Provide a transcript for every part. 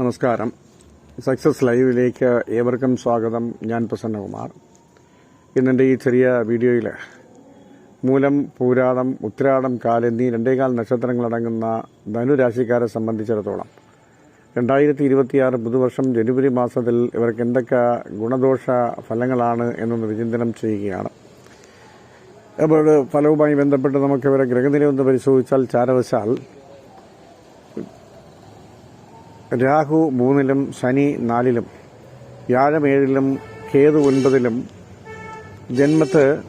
നമസ്കാരം. സക്സസ് ലൈവിലേക്ക് ഏവർക്കും സ്വാഗതം. ഞാൻ പ്രസന്നകുമാർ. ഇന്നെന്റെ ഈ ചെറിയ വീഡിയോയിൽ മൂലം പൂരാടം ഉത്രാടം കാലെന്നീ രണ്ടേകാൽ നക്ഷത്രങ്ങളടങ്ങുന്ന ധനുരാശിക്കാരെ സംബന്ധിച്ചിടത്തോളം രണ്ടായിരത്തി ഇരുപത്തിയാറ് പുതുവർഷം ജനുവരി മാസത്തിൽ ഇവർക്ക് എന്തൊക്കെ ഗുണദോഷ ഫലങ്ങളാണ് എന്നൊന്ന് വിചിന്തനം ചെയ്യുകയാണ്. അപ്പോൾ ഫലവുമായി ബന്ധപ്പെട്ട് നമുക്ക് ഇവരെ ഗ്രഹനില ഒന്ന് പരിശോധിച്ചാൽ ചാരവശാൽ രാഹു മൂന്നിലും ശനി നാലിലും വ്യാഴം ഏഴിലും കേതു ഒൻപതിലും. ജന്മത്ത്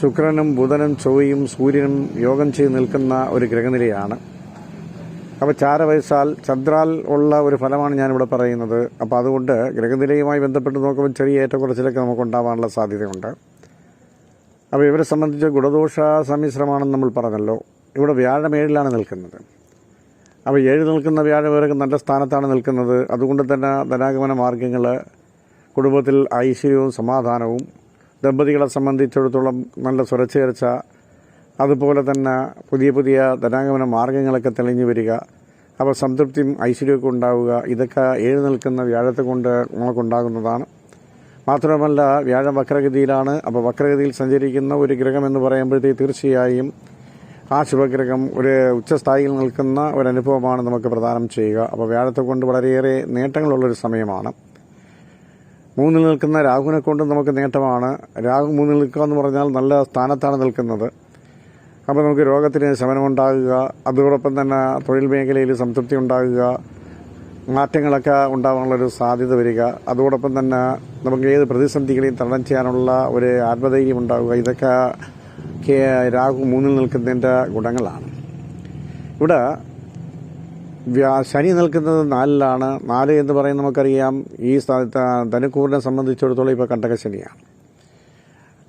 ശുക്രനും ബുധനും ചൊവ്വയും സൂര്യനും യോഗം ചെയ്ത് നിൽക്കുന്ന ഒരു ഗ്രഹനിലയാണ്. അപ്പോൾ ചാരവയസ്സാൽ ചന്ദ്രാൽ ഉള്ള ഒരു ഫലമാണ് ഞാനിവിടെ പറയുന്നത്. അപ്പോൾ അതുകൊണ്ട് ഗ്രഹനിലയുമായി ബന്ധപ്പെട്ട് നോക്കുമ്പോൾ ചെറിയ ഏറ്റക്കുറച്ചിലൊക്കെ നമുക്ക് ഉണ്ടാവാനുള്ള സാധ്യതയുണ്ട്. അപ്പോൾ ഇവരെ സംബന്ധിച്ച് ഗുണദോഷ സമ്മിശ്രമാണെന്ന് നമ്മൾ പറഞ്ഞല്ലോ. ഇവിടെ വ്യാഴമേഴിലാണ് നിൽക്കുന്നത്. അപ്പോൾ ഏഴ് നിൽക്കുന്ന വ്യാഴവരൊക്കെ നല്ല സ്ഥാനത്താണ് നിൽക്കുന്നത്. അതുകൊണ്ട് തന്നെ ധനാഗമന മാർഗങ്ങൾ കുടുംബത്തിൽ ഐശ്വര്യവും സമാധാനവും ദമ്പതികളെ സംബന്ധിച്ചിടത്തോളം നല്ല സ്വരച്ചേർച്ച അതുപോലെ തന്നെ പുതിയ പുതിയ ധനാഗമന മാർഗങ്ങളൊക്കെ തെളിഞ്ഞു വരിക അപ്പോൾ സംതൃപ്തിയും ഐശ്വര്യമൊക്കെ ഉണ്ടാവുക ഇതൊക്കെ ഏഴ് നിൽക്കുന്ന വ്യാഴത്തെ കൊണ്ട് നമുക്കുണ്ടാകുന്നതാണ് മാത്രമല്ല വ്യാഴം വക്രഗതിയിലാണ് അപ്പോൾ വക്രഗതിയിൽ സഞ്ചരിക്കുന്ന ഒരു ഗ്രഹം എന്ന് പറയുമ്പോഴത്തേക്ക് തീർച്ചയായും ആ ശുഭഗ്രഹം ഒരു ഉച്ചസ്ഥായിയിൽ നിൽക്കുന്ന ഒരു അനുഭവമാണ് നമുക്ക് പ്രദാനം ചെയ്യുക. അപ്പോൾ വ്യാഴത്തെ കൊണ്ട് വളരെയേറെ നേട്ടങ്ങളുള്ളൊരു സമയമാണ്. മൂന്നിൽ നിൽക്കുന്ന രാഹുവിനെ കൊണ്ട് നമുക്ക് നേട്ടമാണ്. രാഹു മൂന്നിൽ നിൽക്കുക എന്ന് പറഞ്ഞാൽ നല്ല സ്ഥാനത്താണ് നിൽക്കുന്നത്. അപ്പോൾ നമുക്ക് രോഗത്തിന് ശമനമുണ്ടാകുക അതോടൊപ്പം തന്നെ തൊഴിൽ മേഖലയിൽ സംതൃപ്തി ഉണ്ടാകുക മാറ്റങ്ങളൊക്കെ ഉണ്ടാകാനുള്ളൊരു സാധ്യത വരിക. അതോടൊപ്പം തന്നെ നമുക്ക് ഏത് പ്രതിസന്ധികളെയും തരണം ചെയ്യാനുള്ള ഒരു ആത്മധൈര്യം ഉണ്ടാകുക ഇതൊക്കെ രാഹു മൂന്നിൽ നിൽക്കുന്നതിന്റെ ഗുണങ്ങളാണ്. ഇവിടെ ശനി നിൽക്കുന്നത് നാലിലാണ്. നാല് എന്ന് പറയുന്നത് നമുക്കറിയാം. ഈ ധനുക്കൂറിനെ സംബന്ധിച്ചിടത്തോളം ഇപ്പോൾ കണ്ടകശനിയാണ്.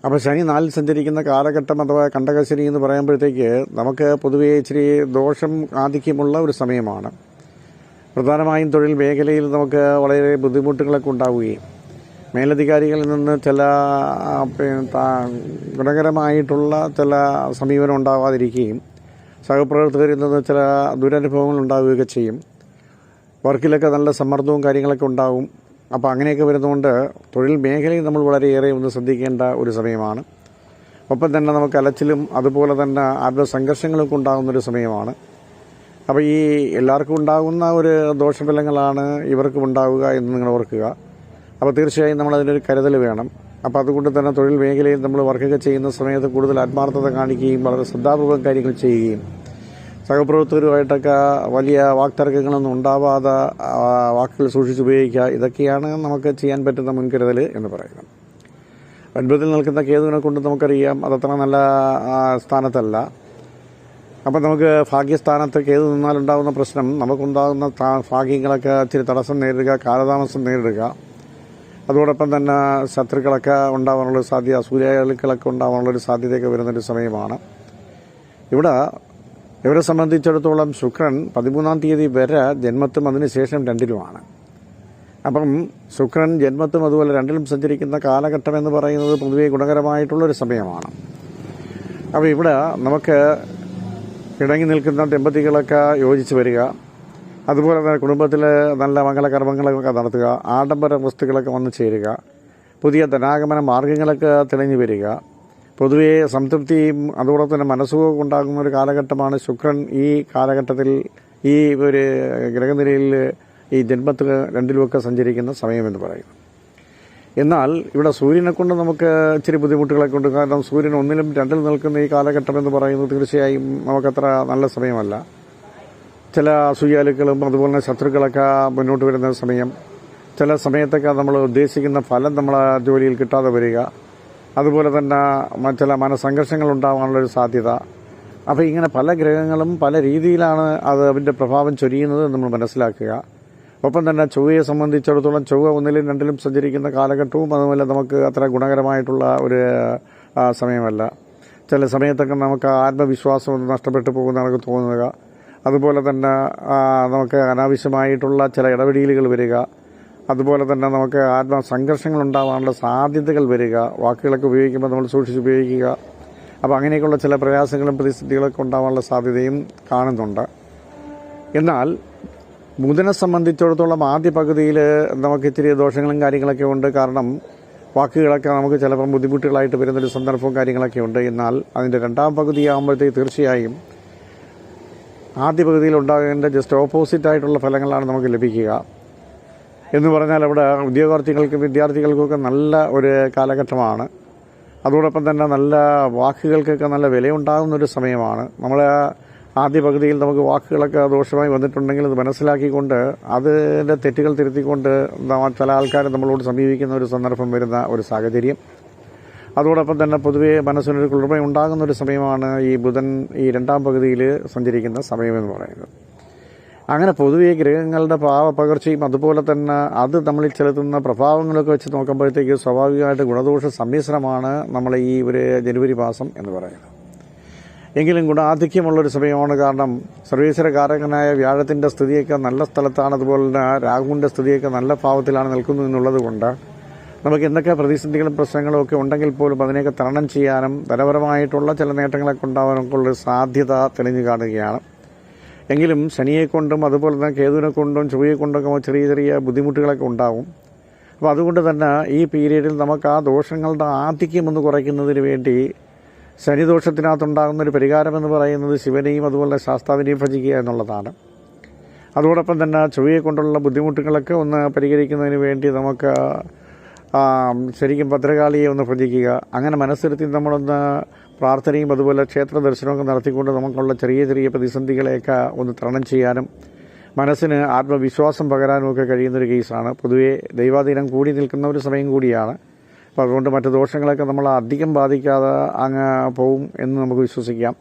അപ്പോൾ ശനി നാലിൽ സഞ്ചരിക്കുന്ന കാലഘട്ടം അഥവാ കണ്ടകശനി എന്ന് പറയുമ്പോഴത്തേക്ക് നമുക്ക് പൊതുവേ ഇച്ചിരി ദോഷം ആധിക്യമുള്ള ഒരു സമയമാണ്. പ്രധാനമായും തൊഴിൽ മേഖലയിൽ നമുക്ക് വളരെ ബുദ്ധിമുട്ടുകളൊക്കെ ഉണ്ടാവുകയും മേലധികാരികളിൽ നിന്ന് ചില ഗുണകരമായിട്ടുള്ള ചില സമീപനം ഉണ്ടാവാതിരിക്കുകയും സഹപ്രവർത്തകരിൽ നിന്ന് ചില ദുരനുഭവങ്ങൾ ഉണ്ടാവുകയൊക്കെ ചെയ്യും. വർക്കിലൊക്കെ നല്ല സമ്മർദ്ദവും കാര്യങ്ങളൊക്കെ ഉണ്ടാവും. അപ്പോൾ അങ്ങനെയൊക്കെ വരുന്നതുകൊണ്ട് തൊഴിൽ മേഖലയിൽ നമ്മൾ വളരെയേറെ ഒന്ന് ശ്രദ്ധിക്കേണ്ട ഒരു സമയമാണ്. ഒപ്പം തന്നെ നമുക്ക് അലച്ചിലും അതുപോലെ തന്നെ ആത്മസംഘർഷങ്ങളൊക്കെ ഉണ്ടാകുന്ന ഒരു സമയമാണ്. അപ്പോൾ ഈ എല്ലാവർക്കും ഉണ്ടാകുന്ന ഒരു ദോഷഫലങ്ങളാണ് ഇവർക്കും ഉണ്ടാവുക എന്ന് നിങ്ങൾ ഓർക്കുക. അപ്പോൾ തീർച്ചയായും നമ്മൾ അതിനൊരു കരുതൽ വേണം. അപ്പോൾ അതുകൊണ്ട് തന്നെ തൊഴിൽ മേഖലയിൽ നമ്മൾ വർക്കൊക്കെ ചെയ്യുന്ന സമയത്ത് കൂടുതൽ ആത്മാർത്ഥത കാണിക്കുകയും വളരെ ശ്രദ്ധാപൂർവം കാര്യങ്ങൾ ചെയ്യുകയും. സഹപ്രവർത്തകരുമായിട്ടൊക്കെ വലിയ വാക്തർക്കങ്ങളൊന്നും ഉണ്ടാവാതെ വാക്കുകൾ സൂക്ഷിച്ചുപയോഗിക്കുക ഇതൊക്കെയാണ് നമുക്ക് ചെയ്യാൻ പറ്റുന്ന മുൻകരുതൽ എന്ന് പറയുന്നത്. ഒൻപതിൽ നിൽക്കുന്ന കേതുവിനെ കൊണ്ട് നമുക്കറിയാം അതത്ര നല്ല സ്ഥാനത്തല്ല. അപ്പം നമുക്ക് ഭാഗ്യസ്ഥാനത്ത് കേതു നിന്നാലുണ്ടാകുന്ന പ്രശ്നം നമുക്കുണ്ടാകുന്ന ഭാഗ്യങ്ങളൊക്കെ ഇച്ചിരി തടസ്സം നേരിടുക കാലതാമസം നേരിടുക. അതോടൊപ്പം തന്നെ ശത്രുക്കളൊക്കെ ഉണ്ടാകാനുള്ള സാധ്യത സൂര്യാളുക്കളൊക്കെ ഉണ്ടാകാനുള്ളൊരു സാധ്യതയൊക്കെ വരുന്നൊരു സമയമാണ്. ഇവിടെ ഇവരെ സംബന്ധിച്ചിടത്തോളം ശുക്രൻ പതിമൂന്നാം തീയതി വരെ ജന്മത്തും അതിനുശേഷം രണ്ടിലുമാണ്. അപ്പം ശുക്രൻ ജന്മത്തും അതുപോലെ രണ്ടിലും സഞ്ചരിക്കുന്ന കാലഘട്ടം എന്ന് പറയുന്നത് പൊതുവെ ഗുണകരമായിട്ടുള്ളൊരു സമയമാണ്. അപ്പോൾ ഇവിടെ നമുക്ക് ഇണങ്ങി നിൽക്കുന്ന ദമ്പതികളൊക്കെ യോജിച്ച് വരിക. അതുപോലെ തന്നെ കുടുംബത്തിൽ നല്ല മംഗളകർമ്മങ്ങളൊക്കെ നടത്തുക ആഡംബര വസ്തുക്കളൊക്കെ വന്നു ചേരുക പുതിയ ധനാഗമന മാർഗങ്ങളൊക്കെ തെളിഞ്ഞു വരിക. പൊതുവേ സംതൃപ്തിയും അതോടൊപ്പം തന്നെ മനസ്സുഖവും ഉണ്ടാകുന്ന ഒരു കാലഘട്ടമാണ് ശുക്രൻ. ഈ കാലഘട്ടത്തിൽ ഈ ഒരു ഗ്രഹനിരയിൽ ഈ ജന്മത്തിൽ രണ്ടിലുമൊക്കെ സഞ്ചരിക്കുന്ന സമയമെന്ന് പറയുന്നു. എന്നാൽ ഇവിടെ സൂര്യനെ കൊണ്ട് നമുക്ക് ഇച്ചിരി ബുദ്ധിമുട്ടുകളൊക്കെ ഉണ്ട്. കാരണം സൂര്യൻ ഒന്നിലും രണ്ടിലും നിൽക്കുന്ന ഈ കാലഘട്ടം എന്ന് പറയുന്നത് തീർച്ചയായും നമുക്കത്ര നല്ല സമയമല്ല. ചില അസൂയാലുക്കളും അതുപോലെ ശത്രുക്കളൊക്കെ മുന്നോട്ട് വരുന്ന സമയം ചില സമയത്തൊക്കെ നമ്മൾ ഉദ്ദേശിക്കുന്ന ഫലം നമ്മൾ ആ ജോലിയിൽ കിട്ടാതെ വരിക അതുപോലെ തന്നെ ചില മനസംഘർഷങ്ങൾ ഉണ്ടാകാനുള്ളൊരു സാധ്യത. അപ്പോൾ ഇങ്ങനെ പല ഗ്രഹങ്ങളും പല രീതിയിലാണ് അത് അതിന്റെ പ്രഭാവം ചൊരിയുന്നത് നമ്മൾ മനസ്സിലാക്കുക. ഒപ്പം തന്നെ ചൊവ്വയെ സംബന്ധിച്ചിടത്തോളം ചൊവ്വ ഒന്നിലും രണ്ടിലും സഞ്ചരിക്കുന്ന കാലഘട്ടവും അതുപോലെ നമുക്ക് അത്ര ഗുണകരമായിട്ടുള്ള ഒരു സമയമല്ല. ചില സമയത്തൊക്കെ നമുക്ക് ആത്മവിശ്വാസം നഷ്ടപ്പെട്ടു പോകുന്ന നമുക്ക് തോന്നുക. അതുപോലെ തന്നെ നമുക്ക് അനാവശ്യമായിട്ടുള്ള ചില ഇടപെടലുകൾ വരിക. അതുപോലെ തന്നെ നമുക്ക് ആത്മസംഘർഷങ്ങൾ ഉണ്ടാകാനുള്ള സാധ്യതകൾ വരിക. വാക്കുകളൊക്കെ ഉപയോഗിക്കുമ്പോൾ നമ്മൾ സൂക്ഷിച്ച് ഉപയോഗിക്കുക. അപ്പോൾ അങ്ങനെയൊക്കെയുള്ള ചില പ്രയാസങ്ങളും പ്രതിസന്ധികളൊക്കെ ഉണ്ടാകാനുള്ള സാധ്യതയും കാണുന്നുണ്ട്. എന്നാൽ ബുധനെ സംബന്ധിച്ചിടത്തോളം ആദ്യ പകുതിയിൽ നമുക്ക് ഇത്തിരി ദോഷങ്ങളും കാര്യങ്ങളൊക്കെ ഉണ്ട്. കാരണം വാക്കുകളൊക്കെ നമുക്ക് ചിലപ്പം ബുദ്ധിമുട്ടുകളായിട്ട് വരുന്നൊരു സന്ദർഭവും കാര്യങ്ങളൊക്കെ ഉണ്ട്. എന്നാൽ അതിന്റെ രണ്ടാം പകുതിയാകുമ്പോഴത്തേക്ക് തീർച്ചയായും ആദ്യ പകുതിയിൽ ഉണ്ടാകേണ്ട ജസ്റ്റ് ഓപ്പോസിറ്റ് ആയിട്ടുള്ള ഫലങ്ങളാണ് നമുക്ക് ലഭിക്കുക. എന്ന് പറഞ്ഞാൽ അവിടെ ഉദ്യോഗാർത്ഥികൾക്കും വിദ്യാർത്ഥികൾക്കൊക്കെ നല്ല ഒരു കാലഘട്ടമാണ്. അതോടൊപ്പം തന്നെ നല്ല വാക്കുകൾക്കൊക്കെ നല്ല വിലയുണ്ടാകുന്ന ഒരു സമയമാണ്. നമ്മൾ ആദ്യ പകുതിയിൽ നമുക്ക് വാക്കുകളൊക്കെ ദോഷമായി വന്നിട്ടുണ്ടെങ്കിൽ അത് മനസ്സിലാക്കിക്കൊണ്ട് അതിന്റെ തെറ്റുകൾ തിരുത്തിക്കൊണ്ട് ചില ആൾക്കാർ നമ്മളോട് സമീപിക്കുന്ന ഒരു സന്ദർഭം വരുന്ന ഒരു സാഹചര്യം. അതോടൊപ്പം തന്നെ പൊതുവേ മനസ്സിനൊരു കുളിർമ ഉണ്ടാകുന്ന ഒരു സമയമാണ് ഈ ബുധൻ ഈ രണ്ടാം പകുതിയിൽ സഞ്ചരിക്കുന്ന സമയമെന്ന് പറയുന്നത്. അങ്ങനെ പൊതുവേ ഗ്രഹങ്ങളുടെ ഭാവപകർച്ചയും അതുപോലെ തന്നെ അത് നമ്മളിൽ ചെലുത്തുന്ന പ്രഭാവങ്ങളൊക്കെ വെച്ച് നോക്കുമ്പോഴത്തേക്ക് സ്വാഭാവികമായിട്ട് ഗുണദോഷ സമ്മിശ്രമാണ് നമ്മൾ ഈ ഒരു ജനുവരി മാസം എന്ന് പറയുന്നത്. എങ്കിലും ഗുണാധിക്യമുള്ളൊരു സമയമാണ് കാരണം സർവീശ്വര കാരകനായ വ്യാഴത്തിന്റെ സ്ഥിതിയൊക്കെ നല്ല സ്ഥലത്താണ് അതുപോലെ തന്നെ രാഹുവിന്റെ സ്ഥിതിയൊക്കെ നല്ല ഭാവത്തിലാണ് നിൽക്കുന്നത് എന്നുള്ളത് കൊണ്ട് നമുക്ക് എന്തൊക്കെ പ്രതിസന്ധികളും പ്രശ്നങ്ങളും ഒക്കെ ഉണ്ടെങ്കിൽ പോലും അതിനെയൊക്കെ തരണം ചെയ്യാനും ധനപരമായിട്ടുള്ള ചില നേട്ടങ്ങളൊക്കെ ഉണ്ടാവാനൊക്കെ ഉള്ള സാധ്യത തെളിഞ്ഞു കാണുകയാണ്. എങ്കിലും ശനിയെ കൊണ്ടും അതുപോലെ തന്നെ കേതുവിനെ കൊണ്ടും ചൊവ്വയെ കൊണ്ടൊക്കെ ചെറിയ ചെറിയ ബുദ്ധിമുട്ടുകളൊക്കെ ഉണ്ടാവും. അപ്പോൾ അതുകൊണ്ട് തന്നെ ഈ പീരീഡിൽ നമുക്ക് ആ ദോഷങ്ങളുടെ ആധിക്യം ഒന്ന് കുറയ്ക്കുന്നതിന് വേണ്ടി ശനിദോഷത്തിനകത്തുണ്ടാകുന്ന ഒരു പരിഹാരം എന്ന് പറയുന്നത് ശിവനെയും അതുപോലെ ശാസ്താവിനെയും ഭജിക്കുക എന്നുള്ളതാണ്. അതോടൊപ്പം തന്നെ ചൊവ്വയെ കൊണ്ടുള്ള ബുദ്ധിമുട്ടുകളൊക്കെ ഒന്ന് പരിഹരിക്കുന്നതിന് വേണ്ടി നമുക്ക് ശരിക്കും ഭദ്രകാളിയെ ഒന്ന് ഭജിക്കുക. അങ്ങനെ മനസ്സിരുത്തി നമ്മളൊന്ന് പ്രാർത്ഥനയും അതുപോലെ ക്ഷേത്ര ദർശനമൊക്കെ നടത്തിക്കൊണ്ട് നമുക്കുള്ള ചെറിയ ചെറിയ പ്രതിസന്ധികളെയൊക്കെ ഒന്ന് തരണം ചെയ്യാനും മനസ്സിന് ആത്മവിശ്വാസം പകരാനും ഒക്കെ കഴിയുന്നൊരു കേസാണ്. പൊതുവേ ദൈവാധീനം കൂടി നിൽക്കുന്ന ഒരു സമയം കൂടിയാണ്. അപ്പോൾ അതുകൊണ്ട് മറ്റു ദോഷങ്ങളൊക്കെ നമ്മൾ അധികം ബാധിക്കാതെ അങ്ങ് പോവും എന്ന് നമുക്ക് വിശ്വസിക്കാം.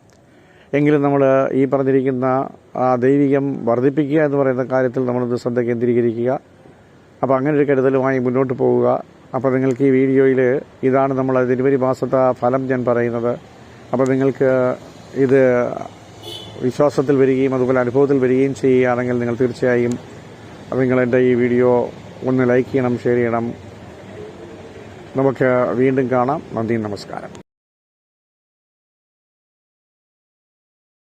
എങ്കിലും നമ്മൾ ഈ പറഞ്ഞിരിക്കുന്ന ദൈവികം വർദ്ധിപ്പിക്കുക എന്ന് പറയുന്ന കാര്യത്തിൽ നമ്മളൊന്ന് ശ്രദ്ധ കേന്ദ്രീകരിക്കുക. അപ്പോൾ അങ്ങനെ ഒരു കരുതലുമായി മുന്നോട്ട് പോവുക. അപ്പോൾ നിങ്ങൾക്ക് ഈ വീഡിയോയിൽ ഇതാണ് നമ്മൾ ജനുവരി മാസത്തെ ഫലം ഞാൻ പറയുന്നത്. അപ്പോൾ നിങ്ങൾക്ക് ഇത് വിശ്വാസത്തിൽ വരികയും അതുപോലെ അനുഭവത്തിൽ വരികയും ചെയ്യുകയാണെങ്കിൽ നിങ്ങൾ തീർച്ചയായും നിങ്ങളെന്റെ ഈ വീഡിയോ ഒന്ന് ലൈക്ക് ചെയ്യണം ഷെയർ ചെയ്യണം. നമുക്ക് വീണ്ടും കാണാം. നന്ദി നമസ്കാരം.